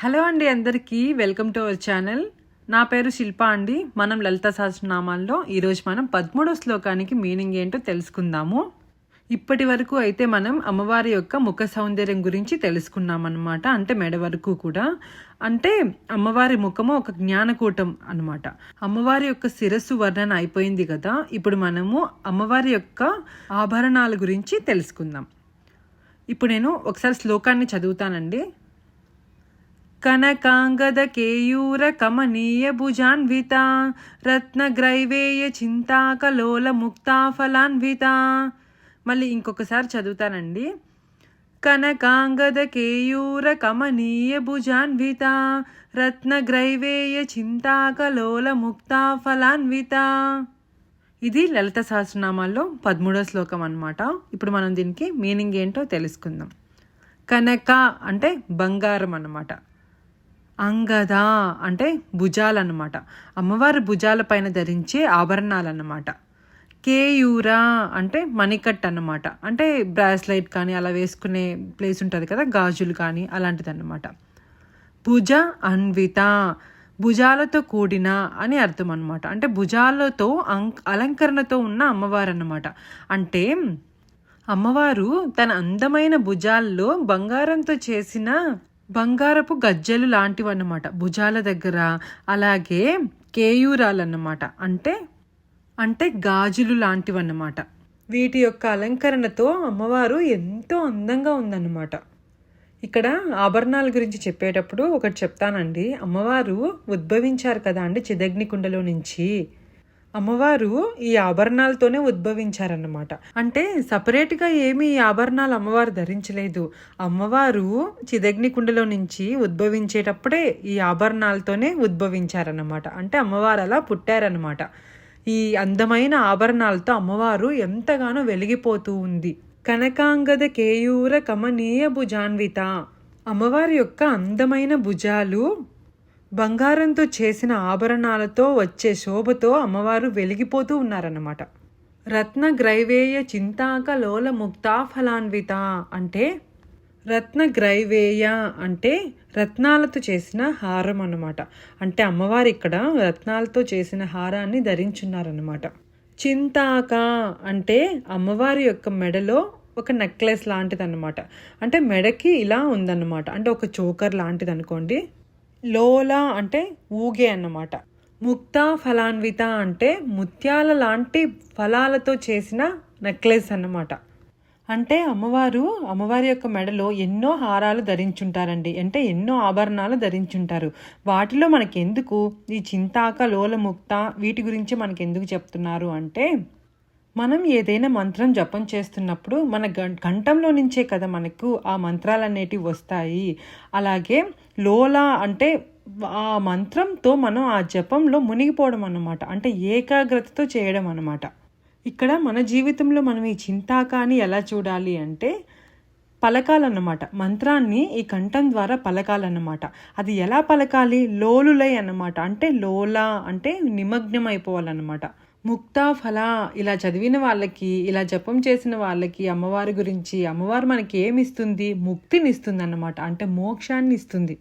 Hello అండి అందరికీ welcome to our channel. నా పేరు శిల్ప అండి. మనం లలిత సహస్రనామాల్లో ఈరోజు మనం పదమూడో శ్లోకానికి మీనింగ్ ఏంటో తెలుసుకుందాము. ఇప్పటి వరకు అయితే మనం అమ్మవారి యొక్క ముఖ సౌందర్యం గురించి తెలుసుకున్నామన్నమాట అంటే మెడ వరకు కూడా. అంటే అమ్మవారి ముఖము ఒక జ్ఞానకూటం అనమాట అమ్మవారి యొక్క శిరస్సు వర్ణన అయిపోయింది కదా ఇప్పుడు మనము అమ్మవారి యొక్క ఆభరణాల గురించి తెలుసుకుందాం. ఇప్పుడు నేను ఒకసారి శ్లోకాన్ని చదువుతానండి. కనకాంగద కేయూర కమనీయ భుజాన్విత రత్నగ్రైవేయ చింతాకలోల ముక్తాఫలాన్విత మళ్ళీ ఇంకొకసారి చదువుతానండి. కనకాంగద కేయూర కమనీయ భుజాన్విత రత్నగ్రైవేయ చింతాకలోల ముక్తాఫలాన్విత ఇది లలిత సహస్రనామాల్లో పదమూడో శ్లోకం అన్నమాట. ఇప్పుడు మనం దీనికి మీనింగ్ ఏంటో తెలుసుకుందాం. కనక అంటే బంగారం అన్నమాట. అంగద అంటే భుజాలన్నమాట. అమ్మవారి భుజాల పైన ధరించే ఆభరణాలన్నమాట. కేయూరా అంటే మణికట్ అన్నమాట అంటే బ్రాస్లైట్ కానీ అలా వేసుకునే ప్లేస్ ఉంటుంది కదా గాజులు కానీ అలాంటిది అన్నమాట భుజ అన్విత భుజాలతో కూడిన అని అర్థం అనమాట అంటే భుజాలతో అం- అలంకరణతో ఉన్న అమ్మవారు అన్నమాట అంటే అమ్మవారు తన అందమైన భుజాల్లో బంగారంతో చేసిన బంగారపు గజ్జలు లాంటివి అన్నమాట భుజాల దగ్గర అలాగే కేయూరాలన్నమాట. అంటే అంటే గాజులు లాంటివి అన్నమాట వీటి యొక్క అలంకరణతో అమ్మవారు ఎంతో అందంగా ఉందన్నమాట. ఇక్కడ ఆభరణాల గురించి చెప్పేటప్పుడు ఒకటి చెప్తానండి. అమ్మవారు ఉద్భవించారు కదా అండి చిదగ్ని కుండలో నుంచి. అమ్మవారు ఈ ఆభరణాలతోనే ఉద్భవించారన్నమాట. అంటే సపరేట్గా ఏమి ఈ ఆభరణాలు అమ్మవారు ధరించలేదు. అమ్మవారు చిదగ్ని కుండలో నుంచి ఉద్భవించేటప్పుడే ఈ ఆభరణాలతోనే ఉద్భవించారన్నమాట. అంటే అమ్మవారు అలా పుట్టారన్నమాట. ఈ అందమైన ఆభరణాలతో అమ్మవారు ఎంతగానో వెలిగిపోతూ ఉంది. కనకాంగద కేయూర కమనీయ భుజాన్విత. అమ్మవారి యొక్క అందమైన భుజాలు బంగారంతో చేసిన ఆభరణాలతో వచ్చే శోభతో అమ్మవారు వెలిగిపోతూ ఉన్నారన్నమాట. రత్న గ్రైవేయ చింతాక లోల ముక్తాఫలాన్విత అంటే రత్నగ్రైవేయ అంటే రత్నాలతో చేసిన హారం అన్నమాట. అంటే అమ్మవారు ఇక్కడ రత్నాలతో చేసిన హారాన్ని ధరించున్నారన్నమాట. చింతాక అంటే అమ్మవారి యొక్క మెడలో ఒక నెక్లెస్ లాంటిది అనమాట అంటే మెడకి ఇలా ఉందన్నమాట. అంటే ఒక చోకర్ లాంటిది అనుకోండి లోలా అంటే ఊగే అన్నమాట. ముక్తా ఫలాన్విత అంటే ముత్యాల లాంటి ఫలాలతో చేసిన నెక్లెస్ అన్నమాట. అంటే అమ్మవారు అమ్మవారి యొక్క మెడలో ఎన్నో హారాలు ధరించుంటారండి. అంటే ఎన్నో ఆభరణాలు ధరించుంటారు. వాటిలో మనకెందుకు? ఈ చింతాక లోల ముక్త వీటి గురించి మనకెందుకు చెప్తున్నారు అంటే మనం ఏదైనా మంత్రం జపం చేస్తున్నప్పుడు మన గం కంఠంలో నుంచే కదా మనకు ఆ మంత్రాలు అనేటివి వస్తాయి. అలాగే లోలా అంటే ఆ మంత్రంతో మనం ఆ జపంలో మునిగిపోవడం అన్నమాట. అంటే ఏకాగ్రతతో చేయడం అన్నమాట. ఇక్కడ మన జీవితంలో మనం ఈ చింతాకాని ఎలా చూడాలి అంటే పలకాలన్నమాట. మంత్రాన్ని ఈ కంఠం ద్వారా పలకాలన్నమాట. అది ఎలా పలకాలి? లోలులై అన్నమాట. అంటే లోలా అంటే నిమగ్నం అయిపోవాలన్నమాట ముక్తా ఫల ఇలా చదివిన వాళ్ళకి ఇలా జపం చేసిన వాళ్ళకి అమ్మవారి గురించి అమ్మవారు మనకి ఏమిస్తుంది? ముక్తినిస్తుంది ముక్తిని ఇస్తుంది అన్నమాట అంటే మోక్షాన్ని ఇస్తుంది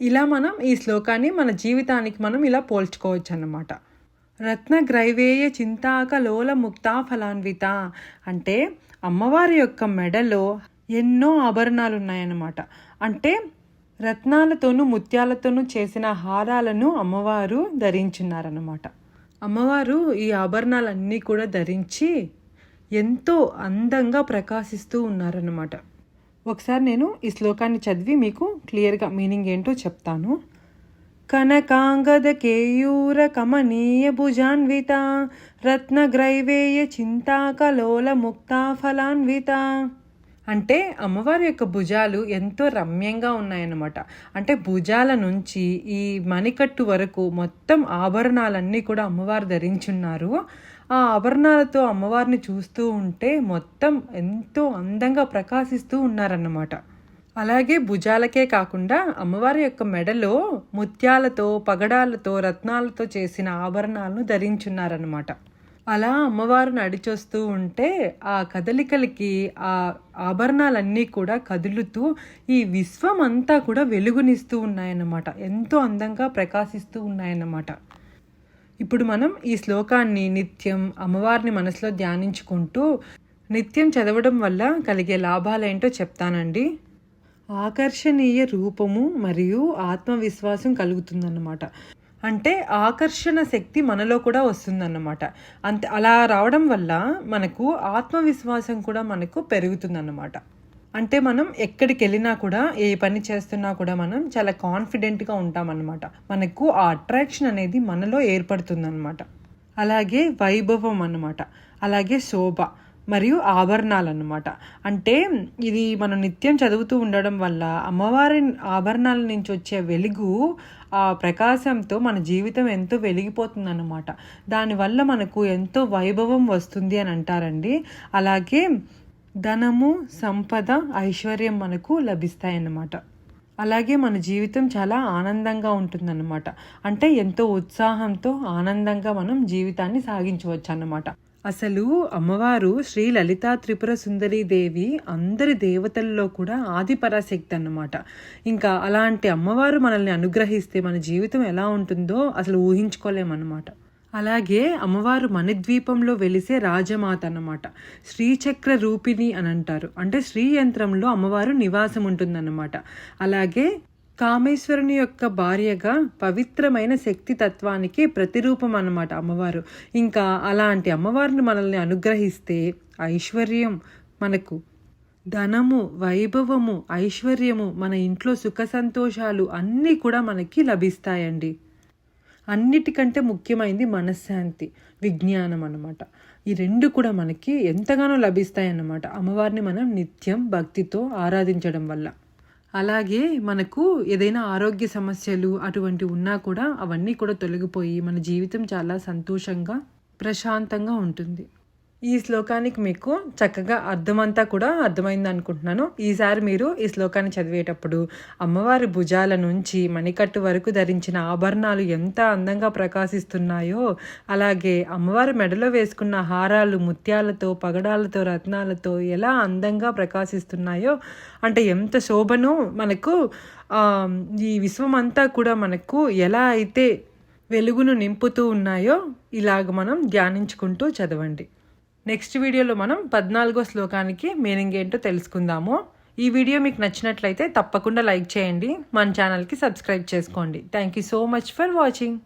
ఇలా మనం ఈ శ్లోకాన్ని మన జీవితానికి మనం ఇలా పోల్చుకోవచ్చు అన్నమాట రత్న గ్రైవేయ చింతాక లోల ముక్తా ఫలాన్విత అంటే అమ్మవారి యొక్క మెడలో ఎన్నో ఆభరణాలు ఉన్నాయన్నమాట అంటే రత్నాలతోనూ ముత్యాలతోనూ చేసిన హారాలను అమ్మవారు ధరించున్నారన్నమాట. అమ్మవారు ఈ ఆభరణాలన్నీ కూడా ధరించి ఎంతో అందంగా ప్రకాశిస్తూ ఉన్నారన్నమాట. ఒకసారి నేను ఈ శ్లోకాన్ని చదివి మీకు క్లియర్గా మీనింగ్ ఏంటో చెప్తాను. కనకాంగద కేయూర కమనీయ భుజాన్విత రత్నగ్రైవేయ చింతాకలోల ముక్తాఫలాన్విత అంటే అమ్మవారి యొక్క భుజాలు ఎంతో రమ్యంగా ఉన్నాయన్నమాట. అంటే భుజాల నుంచి ఈ మణికట్టు వరకు మొత్తం ఆభరణాలన్నీ కూడా అమ్మవారు ధరించున్నారు. ఆ ఆభరణాలతో అమ్మవారిని చూస్తూ ఉంటే మొత్తం ఎంతో అందంగా ప్రకాశిస్తూ ఉన్నారన్నమాట. అలాగే భుజాలకే కాకుండా అమ్మవారి యొక్క మెడలో ముత్యాలతో పగడాలతో రత్నాలతో చేసిన ఆభరణాలను ధరించున్నారన్నమాట. అలా అమ్మవారు నడిచొస్తూ ఉంటే ఆ కదలికలకి ఆ ఆభరణాలన్నీ కూడా కదులుతూ ఈ విశ్వం అంతా కూడా వెలుగునిస్తూ ఉన్నాయన్నమాట. ఎంతో అందంగా ప్రకాశిస్తూ ఉన్నాయన్నమాట. ఇప్పుడు మనం ఈ శ్లోకాన్ని నిత్యం అమ్మవారిని మనసులో ధ్యానించుకుంటూ నిత్యం చదవడం వల్ల కలిగే లాభాలేంటో చెప్తానండి. ఆకర్షణీయ రూపము మరియు ఆత్మవిశ్వాసం కలుగుతుందన్నమాట. అంటే ఆకర్షణ శక్తి మనలో కూడా వస్తుందన్నమాట. అంతే అలా రావడం వల్ల మనకు ఆత్మవిశ్వాసం కూడా మనకు పెరుగుతుందన్నమాట. అంటే మనం ఎక్కడికి వెళ్ళినా కూడా ఏ పని చేస్తున్నా కూడా మనం చాలా కాన్ఫిడెంట్గా ఉంటామన్నమాట. మనకు ఆ అట్రాక్షన్ అనేది మనలో ఏర్పడుతుందన్నమాట. అలాగే వైభవం అన్నమాట. అలాగే శోభ. మరియు ఆభరణాలు అన్నమాట అంటే ఇది మనం నిత్యం చదువుతూ ఉండడం వల్ల అమ్మవారి ఆభరణాల నుంచి వచ్చే వెలుగు ఆ ప్రకాశంతో మన జీవితం ఎంతో వెలిగిపోతుందన్నమాట. దానివల్ల మనకు ఎంతో వైభవం వస్తుంది అని అంటారండి. అలాగే ధనము సంపద ఐశ్వర్యం మనకు లభిస్తాయన్నమాట. అలాగే మన జీవితం చాలా ఆనందంగా ఉంటుందన్నమాట. అంటే ఎంతో ఉత్సాహంతో ఆనందంగా మనం జీవితాన్ని సాగించవచ్చు అన్నమాట అసలు అమ్మవారు శ్రీ లలితా త్రిపుర సుందరీ దేవి అందరి దేవతల్లో కూడా ఆది పరాశక్తి అన్నమాట. ఇంకా అలాంటి అమ్మవారు మనల్ని అనుగ్రహిస్తే మన జీవితం ఎలా ఉంటుందో అసలు ఊహించుకోలేమన్నమాట. అలాగే అమ్మవారు మణిద్వీపంలో వెలిసే రాజమాత అన్నమాట. శ్రీచక్ర రూపిణి అని అంటారు. అంటే శ్రీ యంత్రంలో అమ్మవారు నివాసం ఉంటుందన్నమాట. అలాగే కామేశ్వరుని యొక్క భార్యగా పవిత్రమైన శక్తి తత్వానికి ప్రతిరూపం అన్నమాట అమ్మవారు. ఇంకా అలాంటి అమ్మవారిని మనల్ని అనుగ్రహిస్తే ఐశ్వర్యం మనకు. ధనము వైభవము ఐశ్వర్యము మన ఇంట్లో సుఖ సంతోషాలు అన్నీ కూడా మనకి లభిస్తాయండి. అన్నిటికంటే ముఖ్యమైనది మనశ్శాంతి విజ్ఞానం అన్నమాట. ఈ రెండు కూడా మనకి ఎంతగానో లభిస్తాయన్నమాట అమ్మవారిని మనం నిత్యం భక్తితో ఆరాధించడం వల్ల. అలాగే మనకు ఏదైనా ఆరోగ్య సమస్యలు అటువంటి ఉన్నా కూడా అవన్నీ కూడా తొలగిపోయి మన జీవితం చాలా సంతోషంగా ప్రశాంతంగా ఉంటుంది. ఈ శ్లోకానికి మీకు చక్కగా అర్థమంతా కూడా అర్థమైంది అనుకుంటున్నాను. ఈసారి మీరు ఈ శ్లోకాన్ని చదివేటప్పుడు అమ్మవారి భుజాల నుంచి మణికట్టు వరకు ధరించిన ఆభరణాలు ఎంత అందంగా ప్రకాశిస్తున్నాయో అలాగే అమ్మవారి మెడలో వేసుకున్న హారాలు ముత్యాలతో పగడాలతో రత్నాలతో ఎలా అందంగా ప్రకాశిస్తున్నాయో అంటే ఎంత శోభను మనకు ఈ విశ్వం అంతా కూడా మనకు ఎలా అయితే వెలుగును నింపుతూ ఉన్నాయో ఇలాగ మనం ధ్యానించుకుంటూ చదవండి. నెక్స్ట్ వీడియోలో మనం పద్నాలుగో శ్లోకానికి మీనింగ్ ఏంటో తెలుసుకుందాము. ఈ వీడియో మీకు నచ్చినట్లయితే తప్పకుండా లైక్ చేయండి. మన ఛానల్కి సబ్స్క్రైబ్ చేసుకోండి. Thank you so much for watching